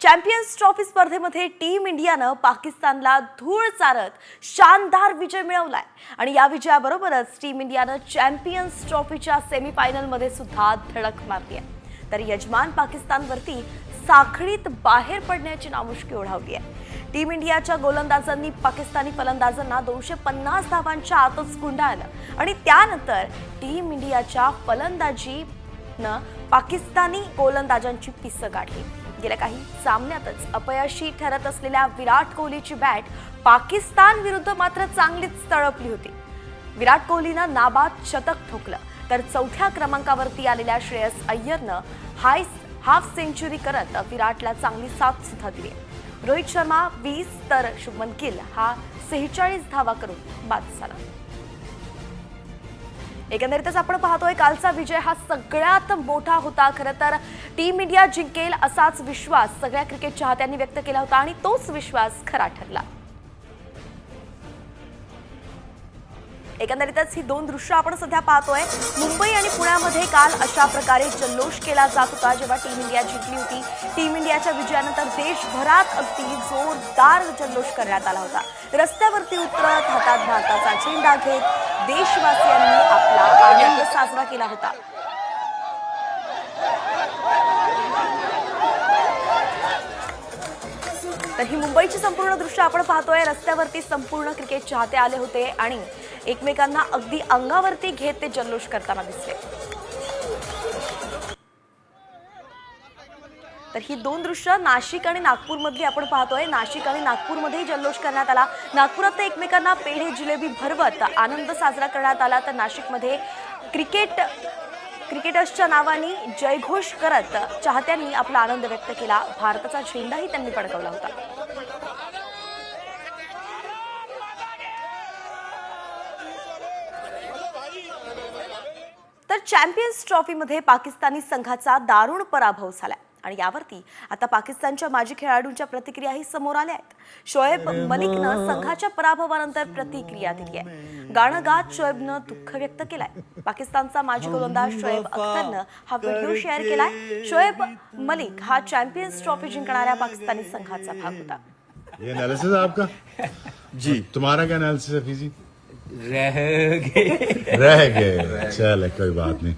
Champions trophy स्पर्धेमध्ये team इंडियानं पाकिस्तानला धूळ चारत शानदार विजय मिळवलाय. आणि या विजयाबरोबरच टीम इंडियानं चॅम्पियन्स ट्रॉफीच्या सेमीफायनलमध्ये सुद्धा धडक मारली आहे तर यजमान पाकिस्तानवरती साखळीत बाहेर पडण्याची नामुष्की ओढावली आहे टीम इंडियाच्या गोलंदाजांनी पाकिस्तानी फलंदाजांना दोनशे पन्नास धावांच्या आतच गुंडाळलं. आणि त्यानंतर टीम इंडियाच्या फलंदाजीनं पाकिस्तानी गोलंदाजांची पिसं काढली गेल्या काही सामन्यातच अपयशी ठरत असलेल्या विराट कोहलीची बॅट पाकिस्तान विरुद्ध मात्र चांगलीच तळपली होती. विराट कोहलीनं नाबाद शतक ठोकलं तर चौथ्या क्रमांकावरती आलेल्या श्रेयस अय्यरनं हाय हाफ सेंचुरी करत विराटला चांगली साथ सुद्धा दिली. रोहित शर्मा वीस तर शुभमन गिल हा सेहेचाळीस धावा करून बाद झाला. एकंदरीतच आपण पाहतोय कालचा विजय हा सगळ्यात मोठा होता. खरं तर टीम इंडिया जिंकेल असाच विश्वास सगळ्या क्रिकेट चाहत्यांनी व्यक्त केला होता आणि तोच विश्वास खरा ठरला. एकंदरीतच ही दोन दृश्य आपण सध्या पाहतोय. मुंबई आणि पुण्यामध्ये काल अशा प्रकारे जल्लोष केला जात होता जेव्हा टीम इंडिया जिंकली होती. टीम इंडियाच्या विजयानंतर देशभरात अगदी जोरदार जल्लोष करण्यात आला होता. रस्त्यावरती उतरत हातात भारताचा झेंडा घेत देशवासियांनी आपला आनंद साजरा केला होता. तर ही मुंबईची संपूर्ण दृश्य आपण पाहतोय. रस्त्यावरती संपूर्ण क्रिकेट चाहते आले होते आणि एकमेकांना अगदी अंगावरती घेत ते जल्लोष करताना दिसले. तर ही दोन दृश्य नाशिक आणि नागपूरमधली आपण पाहतोय. नाशिक आणि नागपूरमध्येही जल्लोष करण्यात आला. नागपुरात तर एकमेकांना पेढे जिलेबी भरवत आनंद साजरा करण्यात आला. तर नाशिकमध्ये क्रिकेट क्रिकेटर्सच्या नावाने जयघोष करत चाहत्यांनी आपला आनंद व्यक्त केला. भारताचा झेंडाही त्यांनी फडकवला होता. तर चॅम्पियन्स ट्रॉफीमध्ये पाकिस्तानी संघाचा दारुण पराभव झालाय. आणि यावरती आता पाकिस्तानच्या माजी खेळाडूंच्या प्रतिक्रियाही समोर आल्या आहेत. शोएब मलिकनं संघाच्या पराभवानंतर प्रतिक्रिया दिली आहे. गाणं गात शोएबनं दुःख व्यक्त केलंय. पाकिस्तानचा माजी गोलंदाज शोएब अख्तरनं हा व्हिडिओ शेअर केलाय. शोएब मलिक हा चॅम्पियन्स ट्रॉफी जिंकणाऱ्या पाकिस्तानी संघाचा भाग होता. ये एनालिसिस आपका? जी. तुम्हारा क्या एनालिसिस है फीजी रह गए। रह गए। चल कोई बात नहीं।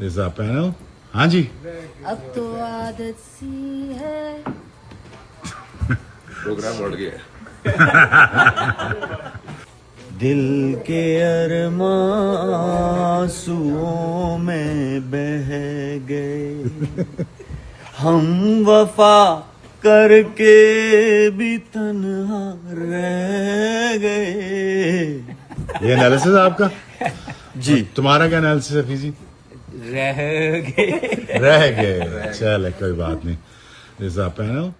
दिस इज़ पैनल हाँ जी। अब तो आदत सी है। प्रोग्राम बढ़ गया। दिल के अरमांसुओं में बह गए। हम वफा करके भी तन्हा रह गए। ये एनालिसिस आपका? जी। तुम्हारा क्या एनालिसिस है फीजी रह गए। रह गए। चल कोई बात नहीं। दिस इज पैनल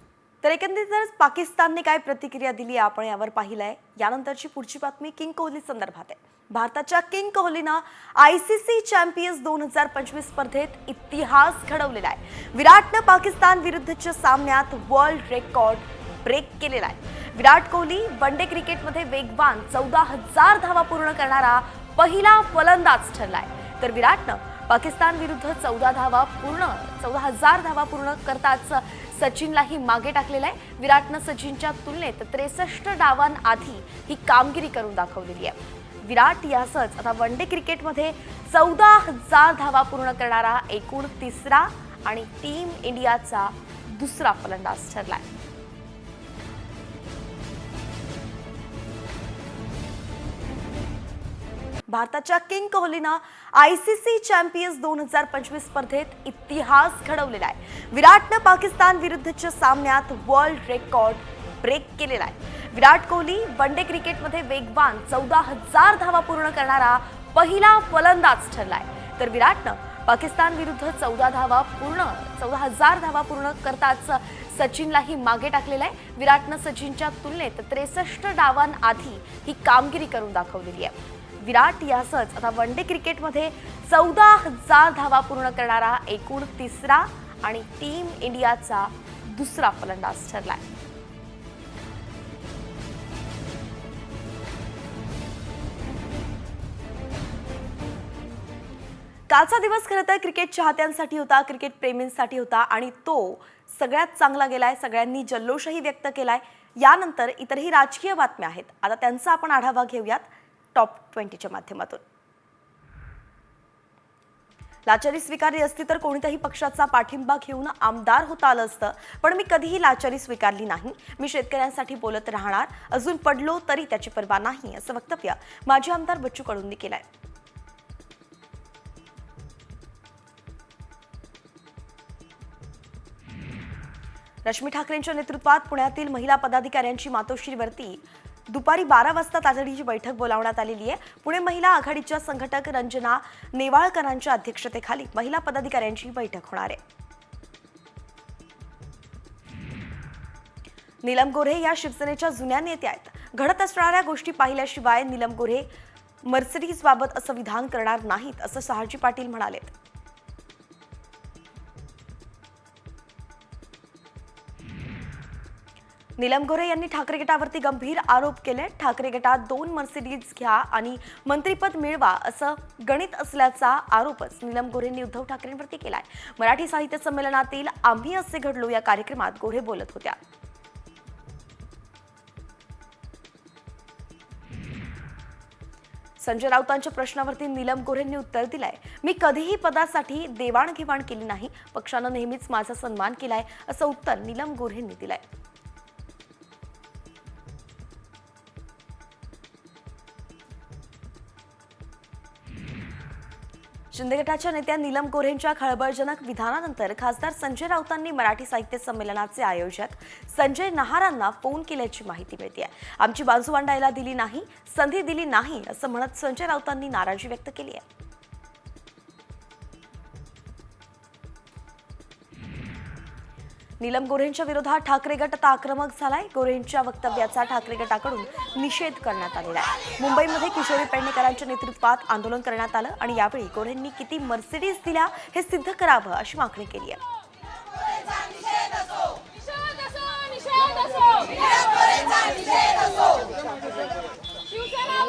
तर एकंदरीतच पाकिस्तानने काय प्रतिक्रिया दिली आपण यावर पाहिलंय यानंतरची पुढची बातमी किंग कोहली संदर्भात आहे. भारताच्या किंग कोहलीनं आय सी सी चॅम्पियन्स दोन हजार पंचवीस स्पर्धेत इतिहास घडवलेला आहे. विराटनं पाकिस्तान विरुद्धच्या सामन्यात वर्ल्ड रेकॉर्ड ब्रेक केलेला आहे. विराट कोहली वनडे क्रिकेटमध्ये वेगवान चौदा हजार धावा पूर्ण करणारा पहिला फलंदाज ठरलाय. तर विराटनं पाकिस्तान विरुद्ध चौदा धावा पूर्ण चौदा हजार धावा पूर्ण करताच सचिनलाही मागे टाकलेलं आहे. विराटनं सचिनच्या तुलनेत त्रेसष्ट डावांआधी ही कामगिरी करून दाखवलेली आहे. विराट यासच आता वन डे क्रिकेटमध्ये चौदा हजार धावा पूर्ण करणारा एकूण तिसरा आणि टीम इंडियाचा दुसरा फलंदाज ठरलाय. भारताच्या किंग कोहलीनं आय सी सी चॅम्पियन्स दोन हजार पंचवीस स्पर्धेत इतिहास घडवलेला आहे. विराटनं पाकिस्तान विरुद्धच्या सामन्यात वर्ल्ड रेकॉर्ड ब्रेक केलेला आहे. विराट कोहली वनडे क्रिकेटमध्ये वेगवान चौदा हजार धावा पूर्ण करणारा पहिला फलंदाज ठरलाय. तर विराटनं पाकिस्तान विरुद्ध चौदा धावा पूर्ण चौदा हजार धावा पूर्ण करताच सचिनलाही मागे टाकलेला आहे. विराटनं सचिनच्या तुलनेत त्रेसष्ट डावांआधी ही कामगिरी करून दाखवलेली आहे. विराट यासच आता वन डे क्रिकेटमध्ये चौदा हजार धावा पूर्ण करणारा एकूण तिसरा आणि टीम इंडियाचा दुसरा फलंदाज ठरलाय. कालचा दिवस खरं तर क्रिकेट चाहत्यांसाठी होता क्रिकेट प्रेमींसाठी होता आणि तो सगळ्यात चांगला गेलाय सगळ्यांनी जल्लोषही व्यक्त केलाय. यानंतर इतरही राजकीय बातम्या आहेत. आता त्यांचा आपण आढावा घेऊयात. टॉप ट्वेंटीच्या माध्यमातून. लाचारी स्वीकारली असती तर कोणत्याही पक्षाचा पाठिंबा घेऊन आमदार होता आलं असतं. पण मी कधीही लाचारी स्वीकारली नाही. मी शेतकऱ्यांसाठी बोलत राहणार अजून पडलो तरी त्याची पर्वा नाही असं वक्तव्य माजी आमदार बच्चू कडूंनी केलंय. रश्मी ठाकरेंच्या नेतृत्वात पुण्यातील महिला पदाधिकाऱ्यांची मातोश्रीवरती दुपारी बारा वाजता तातडीची बैठक बोलावण्यात आलेली आहे. पुणे महिला आघाडीच्या संघटक रंजना नेवाळकरांच्या अध्यक्षतेखाली महिला पदाधिकाऱ्यांची बैठक होणार आहे. नीलम गोऱ्हे या शिवसेनेच्या जुन्या नेत्या आहेत. घडत असणाऱ्या गोष्टी पाहिल्याशिवाय नीलम गोऱ्हे मर्सिडीज बाबत असं विधान करणार नाहीत असं शहाजी पाटील म्हणालेत. नीलम गोरे यांनी ठाकरे गटावरती गंभीर आरोप केले. ठाकरे गटात दोन मर्सिडीज घ्या आणि मंत्रीपद मिळवा असं गणित असल्याचा आरोपच नीलम गोरेंनी उद्धव ठाकरेंवरती केलाय. मराठी साहित्य संमेलनातील आम्ही असे घडलो या कार्यक्रमात गोरे बोलत होत्या. संजय राऊतांच्या प्रश्नावरती नीलम गोरेंनी उत्तर दिलंय. मी कधीही पदासाठी देवाणघेवाण केली नाही. पक्षानं नेहमीच माझा सन्मान केलाय असं उत्तर नीलम गोरेंनी दिलंय. शिंदे गटाच्या नेत्या नीलम गोऱ्हेंच्या खळबळजनक विधानानंतर खासदार संजय राऊतांनी मराठी साहित्य संमेलनाचे आयोजक संजय नहारांना फोन केल्याची माहिती मिळते आमची बाजू मांडायला दिली नाही संधी दिली नाही असं म्हणत संजय राऊतांनी नाराजी व्यक्त केली आहे. नीलम गोऱ्हेंच्या विरोधात ठाकरे गट आता आक्रमक झालाय. गोऱ्हेंच्या वक्तव्याचा ठाकरे गटाकडून निषेध करण्यात आलेला आहे. मुंबईमध्ये किशोरी पेडणेकरांच्या नेतृत्वात आंदोलन करण्यात आलं आणि यावेळी गोऱ्हेंनी किती मर्सिडीज दिल्या हे सिद्ध करावं अशी मागणी केली आहे. शिवसेना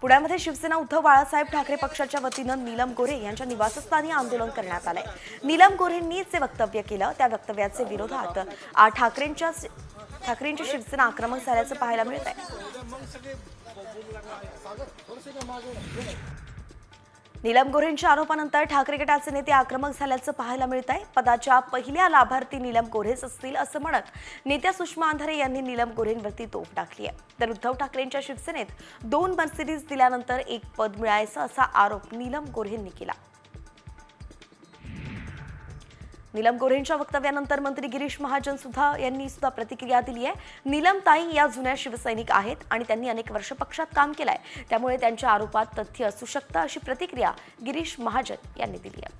पुण्यामध्ये शिवसेना उद्धव बाळासाहेब ठाकरे पक्षाच्या वतीनं नीलम गोरे यांच्या निवासस्थानी आंदोलन करण्यात आलंय. नीलम गोरेंनी जे वक्तव्य केलं त्या वक्तव्याचे विरोधात आ, ठाकरेंच्या ठाकरेंची शिवसेना आक्रमक झाल्याचं पाहायला मिळत आहे नीलम गोऱ्हेंच्या आरोपानंतर ठाकरे गटाचे नेते आक्रमक झाल्याचं पाहायला मिळत आहे पदाच्या पहिल्या लाभार्थी नीलम गोऱ्हेच असतील असं म्हणत नेत्या सुषमा अंधारे यांनी नीलम गोऱ्हेंवरती तोफ टाकली आहे. तर उद्धव ठाकरेंच्या शिवसेनेत दोन मर्सिडीज दिल्यानंतर एक पद मिळायचं असा आरोप नीलम गोऱ्हेंनी केला. नीलम गोऱ्हेंच्या वक्तव्यानंतर मंत्री गिरीश महाजन सुद्धा यांनी सुद्धा प्रतिक्रिया दिली आहे. नीलम ताई या जुन्या शिवसैनिक आहेत आणि त्यांनी अनेक वर्ष पक्षात काम केलंय. त्यामुळे त्यांच्या आरोपात तथ्य असू शकतं अशी प्रतिक्रिया गिरीश महाजन यांनी दिली आहे.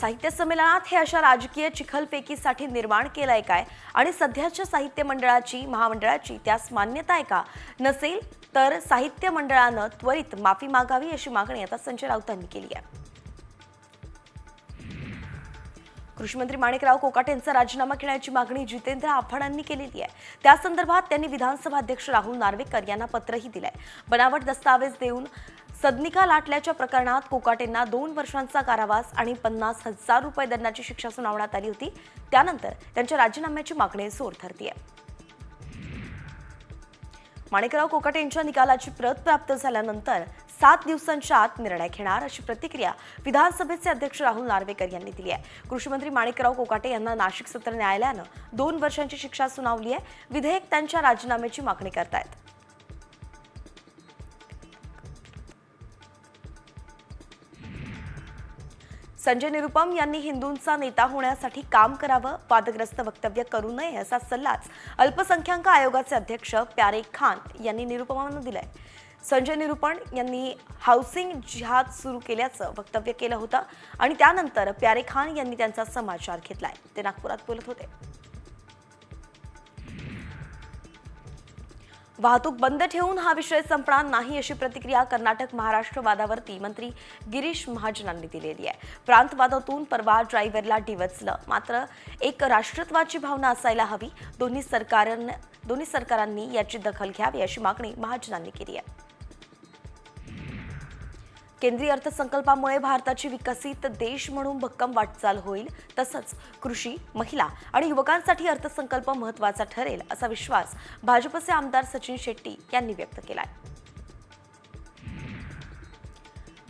साहित्य संमेलनात हे अशा राजकीय चिखलफेकीसाठी निर्माण केलंय काय? आणि सध्याच्या साहित्य मंडळाची महामंडळाची त्यास मान्यता आहे का? नसेल तर साहित्य मंडळानं त्वरित माफी मागावी अशी मागणी आता संजय राऊतांनी केली आहे. कृषीमंत्री माणिकराव कोकाटे यांचा राजीनामा घेण्याची मागणी जितेंद्र आव्हाडांनी केलेली आहे. त्या संदर्भात त्यांनी विधानसभा अध्यक्ष राहुल नार्वेकर यांना पत्रही दिलंय. बनावट दस्तावेज देऊन सदनिका लाटल्याच्या प्रकरणात कोकाटेंना दोन वर्षांचा कारावास आणि पन्नास हजार रुपये दंडाची शिक्षा सुनावण्यात आली होती. त्यानंतर त्यांच्या राजीनाम्याची मागणी जोर धरतीये. माणिकराव कोकाटे यांच्या निकालाची प्रत प्राप्त झाल्यानंतर सात दिवसांच्या आत निर्णय घेणार अशी प्रतिक्रिया विधानसभेचे अध्यक्ष राहुल नार्वेकर यांनी दिली आहे. कृषीमंत्री माणिकराव कोकाटे यांना नाशिक सत्र न्यायालयानं दोन वर्षांची शिक्षा सुनावली आहे. विधेयक त्यांच्या राजीनाम्याची मागणी करतायत. संजय निरुपम यांनी हिंदूंचा नेता होण्यासाठी काम करावं वादग्रस्त वक्तव्य करू नये असा सल्लाच अल्पसंख्याक आयोगाचे अध्यक्ष प्यारे खान यांनी निरुपमानं दिलाय. संजय निरुपण यांनी हाऊसिंग जिहाद सुरू केल्याचं वक्तव्य केलं होतं आणि त्यानंतर प्यारे खान यांनी त्यांचा समाचार घेतलाय. ते नागपुरात बोलत होते. वाहतूक बंद ठेवून हा विषय संपणार नाही अशी प्रतिक्रिया कर्नाटक महाराष्ट्र वादावरती मंत्री गिरीश महाजनांनी दिलेली आहे. प्रांतवादातून परवा ड्रायव्हरला डिवचलं. मात्र एक राष्ट्रत्वाची भावना असायला हवी. दोन्ही सरकार दोन्ही सरकारांनी याची दखल घ्यावी अशी मागणी महाजनांनी केली आहे. केंद्रीय अर्थसंकल्पामुळे भारताची विकसित देश म्हणून भक्कम वाटचाल होईल तसंच कृषी महिला आणि युवकांसाठी अर्थसंकल्प महत्त्वाचा ठरेल असा विश्वास भाजपचे आमदार सचिन शेट्टी यांनी व्यक्त केलाय.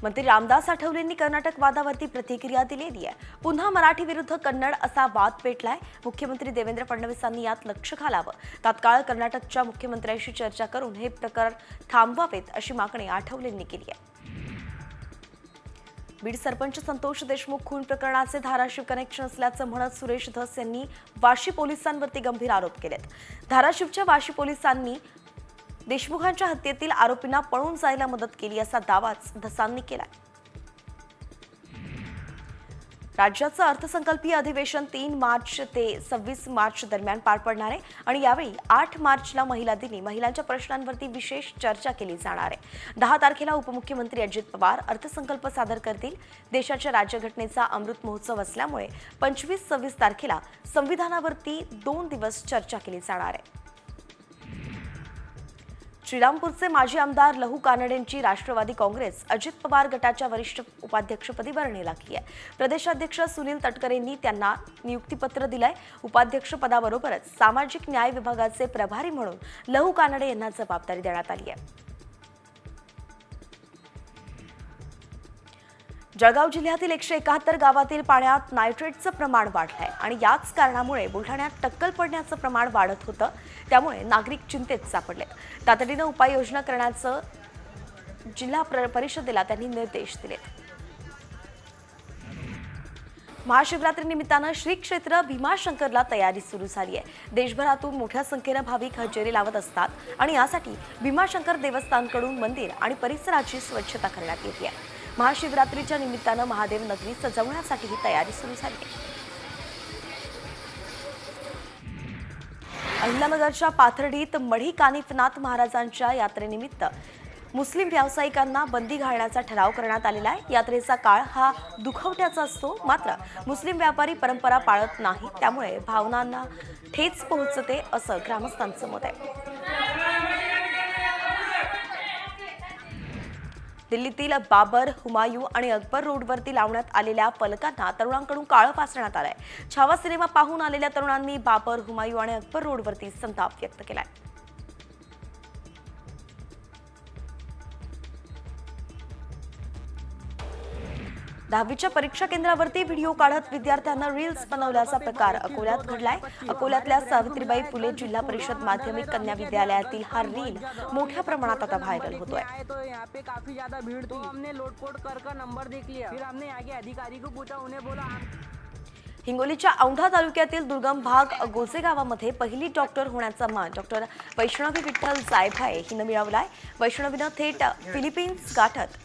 मंत्री रामदास आठवलेंनी कर्नाटक वादावरती प्रतिक्रिया दिलेली आहे. पुन्हा मराठी विरुद्ध कन्नड असा वाद पेटलाय. मुख्यमंत्री देवेंद्र फडणवीसांनी यात लक्ष घालावं. तात्काळ कर्नाटकच्या मुख्यमंत्र्यांशी चर्चा करून हे प्रकार थांबवावेत अशी मागणी आठवलेंनी केली आहे. बीड सरपंच संतोष देशमुख खून प्रकरणाचे धाराशिव कनेक्शन असल्याचं म्हणत सुरेश धस यांनी वाशी पोलिसांवरती गंभीर आरोप केलेत. धाराशिवच्या वाशी पोलिसांनी देशमुखांच्या हत्येतील आरोपींना पळून जायला मदत केली असा दावाच धसांनी केलाय. राज्याचं अर्थसंकल्पीय अधिवेशन तीन मार्च ते सव्वीस मार्च दरम्यान पार पडणार आहे आणि यावेळी आठ मार्चला महिला दिनी महिलांच्या प्रश्नांवरती विशेष चर्चा केली जाणार आहे. दहा तारखेला उपमुख्यमंत्री अजित पवार अर्थसंकल्प सादर करतील. देशाच्या राज्यघटनेचा अमृत महोत्सव असल्यामुळे पंचवीस सव्वीस तारखेला संविधानावरती दोन दिवस चर्चा केली जाणार आहे. श्रीरामपूरचे माजी आमदार लहू कानडेंची राष्ट्रवादी काँग्रेस अजित पवार गटाच्या वरिष्ठ उपाध्यक्षपदी वर्णी लागली आहे. प्रदेशाध्यक्ष सुनील तटकरेंनी त्यांना नियुक्तीपत्र दिलंय. उपाध्यक्षपदाबरोबरच सामाजिक न्याय विभागाचे प्रभारी म्हणून लहू कानडे यांना जबाबदारी देण्यात आली आहे. जळगाव जिल्ह्यातील एकशे एकाहत्तर गावातील पाण्यात नायट्रेटचं प्रमाण वाढलंय आणि याच कारणामुळे बुलढाण्यात टक्कल पडण्याचं प्रमाण वाढत होतं. त्यामुळे नागरिक चिंतेत सापडलेत. तातडीनं उपाययोजना करण्याचं जिल्हा प्र- परिषदेला त्यांनी निर्देश दिलेत. महाशिवरात्री निमित्तानं श्री क्षेत्र भीमाशंकरला तयारी सुरू झाली आहे देशभरातून मोठ्या संख्येनं भाविक हजेरी लावत असतात आणि यासाठी भीमाशंकर देवस्थानकडून मंदिर आणि परिसराची स्वच्छता करण्यात येते आहे. महाशिवरात्रीच्या निमित्तानं महादेव नगरी सजवण्यासाठी ही तयारी सुरू झाली. आहे अहिल्यानगरच्या पाथर्डीत मढी कानिफनाथ महाराजांच्या यात्रेनिमित्त मुस्लिम व्यावसायिकांना बंदी घालण्याचा ठराव करण्यात आलेला आहे. यात्रेचा काळ हा दुखवट्याचा असतो. मात्र मुस्लिम व्यापारी परंपरा पाळत नाही त्यामुळे भावनांना ठेच पोहोचते असं ग्रामस्थांचं मत आहे. दिल्लीतील बाबर हुमायू आणि अकबर रोडवरती लावण्यात आलेल्या फलकांना तरुणांकडून काळं फासण्यात आलंय. छावा सिनेमा पाहून आलेल्या तरुणांनी बाबर हुमायू आणि अकबर रोडवरती संताप व्यक्त केलाय. दहावीच्या परीक्षा केंद्रावरती व्हिडिओ काढत विद्यार्थ्यांना रील्स बनवल्याचा प्रकार अकोल्यात घडलाय. अकोल्यातल्या सावित्रीबाई फुले जिल्हा परिषद माध्यमिक कन्या विद्यालयातील हा रील मोठ्या प्रमाणात आता व्हायरल होतोय. नंबर देख अधिकारी बोला हिंगोलीच्या औंढा तालुक्यातील दुर्गम भाग गोसे गावामध्ये पहिली डॉक्टर होण्याचा मान डॉक्टर वैष्णवी विठ्ठल जायभाये हिनं मिळवलाय. वैष्णवीनं थेट फिलिपिन्स गाठत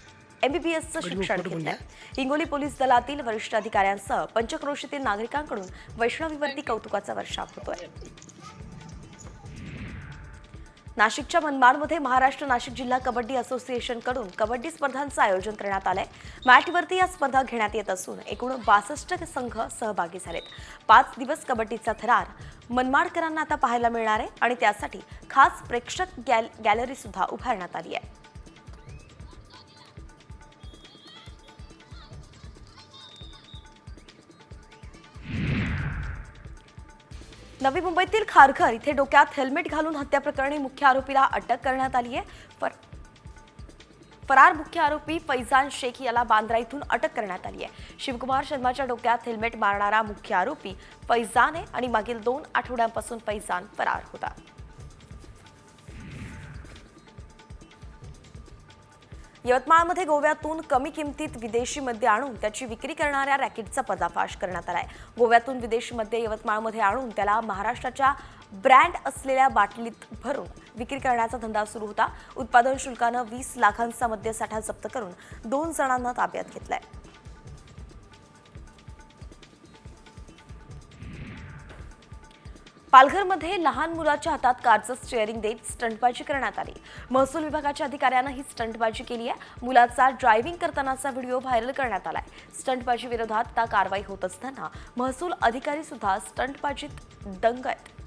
एमबीबीएसचं शिक्षण घेतलंय. हिंगोली पोलीस दलातील वरिष्ठ अधिकाऱ्यांसह पंचक्रोशीतील नागरिकांकडून वैष्णवीवरती कौतुकाचा वर्षाव होतोय. नाशिकच्या मनमाडमध्ये महाराष्ट्र नाशिक जिल्हा कबड्डी असोसिएशनकडून कबड्डी स्पर्धांचं आयोजन करण्यात आलंय. मॅटवरती या स्पर्धा घेण्यात येत असून एकूण बासष्ट संघ सहभागी झालेत. पाच दिवस कबड्डीचा थरार मनमाडकरांना आता पाहायला मिळणार आहे आणि त्यासाठी खास प्रेक्षक गॅल गॅलरी सुद्धा उभारण्यात आली आहे. नवी मुंबईतील खारघर इथे डोक्यात हेल्मेट घालून हत्या प्रकरणी मुख्य आरोपीला अटक करण्यात आली आहे फर- फरार मुख्य आरोपी फैजान शेख याला बांद्रा इथून अटक करण्यात आली आहे शिवकुमार शर्माच्या डोक्यात हेल्मेट मारणारा मुख्य आरोपी फैजान आहे आणि मागील दोन आठवड्यांपासून फैजान फरार होता. यवतमाळमध्ये गोव्यातून कमी किमतीत विदेशी मद्य आणून त्याची विक्री करणाऱ्या रॅकेटचा पर्दाफाश करण्यात आलाय. गोव्यातून विदेशी मद्य यवतमाळमध्ये आणून त्याला महाराष्ट्राच्या ब्रँड असलेल्या बाटलीत भरून विक्री करण्याचा धंदा सुरू होता. उत्पादन शुल्कानं वीस लाखांचा मद्यसाठा जप्त करून दोन जणांना ताब्यात घेतलाय. पालघरमध्ये लहान मुलाच्या हातात कारचं स्टिअरिंग देत स्टंटबाजी करण्यात आली. महसूल विभागाच्या अधिकाऱ्यानं ही स्टंटबाजी केली आहे. मुलाचा ड्रायव्हिंग करतानाचा व्हिडिओ व्हायरल करण्यात आलाय. स्टंटबाजी विरोधात आता कारवाई होत असताना महसूल अधिकारी सुद्धा स्टंटबाजीत दंग आहेत.